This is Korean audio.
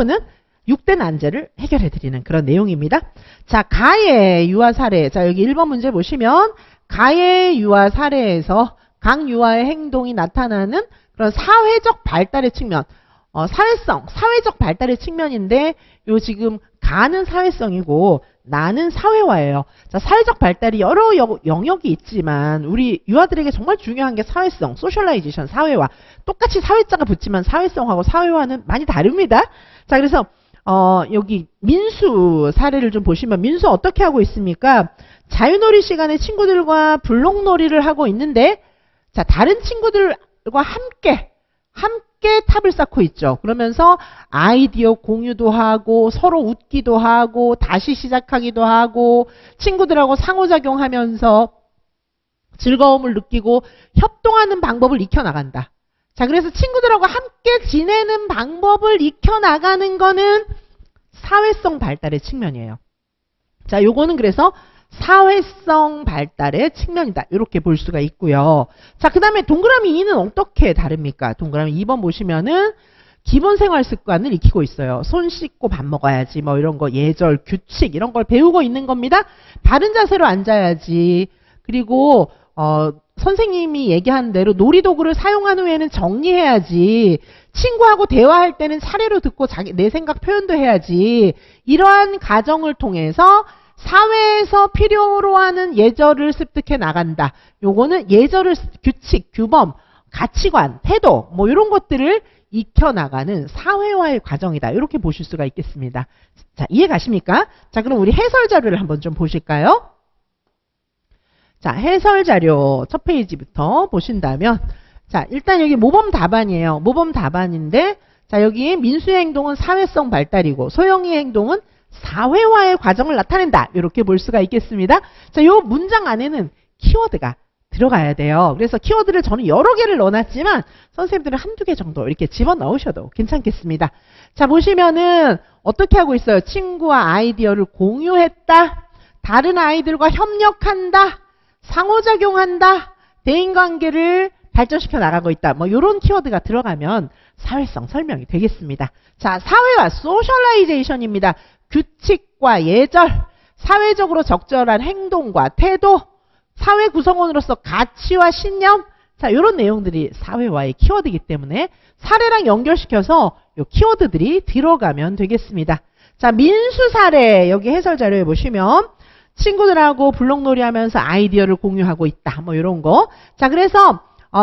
부분은 6대 난제를 해결해 드리는 그런 내용입니다. 자, 가의 유아 사례. 자, 여기 1번 문제 보시면 가의 유아 사례에서 강유아의 행동이 나타나는 그런 사회적 발달의 측면. 어, 사회성, 사회적 발달의 측면인데 요 지금 가는 사회성이고 나는 사회화예요. 자, 사회적 발달이 여러 여- 영역이 있지만 우리 유아들에게 정말 중요한 게 사회성, 소셜라이제이션, 사회화. 똑같이 사회자가 붙지만 사회성하고 사회화는 많이 다릅니다. 자, 그래서 어, 여기 민수 사례를 좀 보시면 민수 어떻게 하고 있습니까? 자유놀이 시간에 친구들과 블록놀이를 하고 있는데 자, 다른 친구들과 함께 함께 탑을 쌓고 있죠. 그러면서 아이디어 공유도 하고 서로 웃기도 하고 다시 시작하기도 하고 친구들하고 상호작용하면서 즐거움을 느끼고 협동하는 방법을 익혀 나간다. 자, 그래서 친구들하고 함께 지내는 방법을 익혀 나가는 거는 사회성 발달의 측면이에요. 자, 요거는 그래서 사회성 발달의 측면이다. 이렇게 볼 수가 있고요. 자, 그 다음에 동그라미 2는 어떻게 다릅니까? 동그라미 2번 보시면은 기본 생활 습관을 익히고 있어요. 손 씻고 밥 먹어야지, 뭐 이런 거, 예절, 규칙, 이런 걸 배우고 있는 겁니다. 바른 자세로 앉아야지. 그리고, 어, 선생님이 얘기한 대로 놀이도구를 사용한 후에는 정리해야지. 친구하고 대화할 때는 차례로 듣고 자기, 내 생각 표현도 해야지. 이러한 과정을 통해서 사회에서 필요로 하는 예절을 습득해 나간다. 요거는 예절을, 규칙, 규범, 가치관, 태도, 뭐 이런 것들을 익혀 나가는 사회화의 과정이다. 이렇게 보실 수가 있겠습니다. 자, 이해 가십니까? 자, 그럼 우리 해설 자료를 한번 좀 보실까요? 자, 해설 자료 첫 페이지부터 보신다면 자, 일단 여기 모범 답안이에요. 모범 답안인데 자, 여기 민수의 행동은 사회성 발달이고 소영이의 행동은 사회화의 과정을 나타낸다. 이렇게 볼 수가 있겠습니다. 자, 요 문장 안에는 키워드가 들어가야 돼요. 그래서 키워드를 저는 여러 개를 넣어놨지만 선생님들은 한두 개 정도 이렇게 집어넣으셔도 괜찮겠습니다. 자, 보시면은 어떻게 하고 있어요? 친구와 아이디어를 공유했다. 다른 아이들과 협력한다. 상호작용한다. 대인관계를 발전시켜 나가고 있다. 뭐 이런 키워드가 들어가면 사회성 설명이 되겠습니다. 자, 사회화 소셜라이제이션입니다. 규칙과 예절, 사회적으로 적절한 행동과 태도, 사회 구성원으로서 가치와 신념, 자, 이런 내용들이 사회화의 키워드이기 때문에 사례랑 연결시켜서 이 키워드들이 들어가면 되겠습니다. 자, 민수 사례 여기 해설 자료에 보시면 친구들하고 블록놀이 하면서 아이디어를 공유하고 있다. 뭐 이런 거. 자, 그래서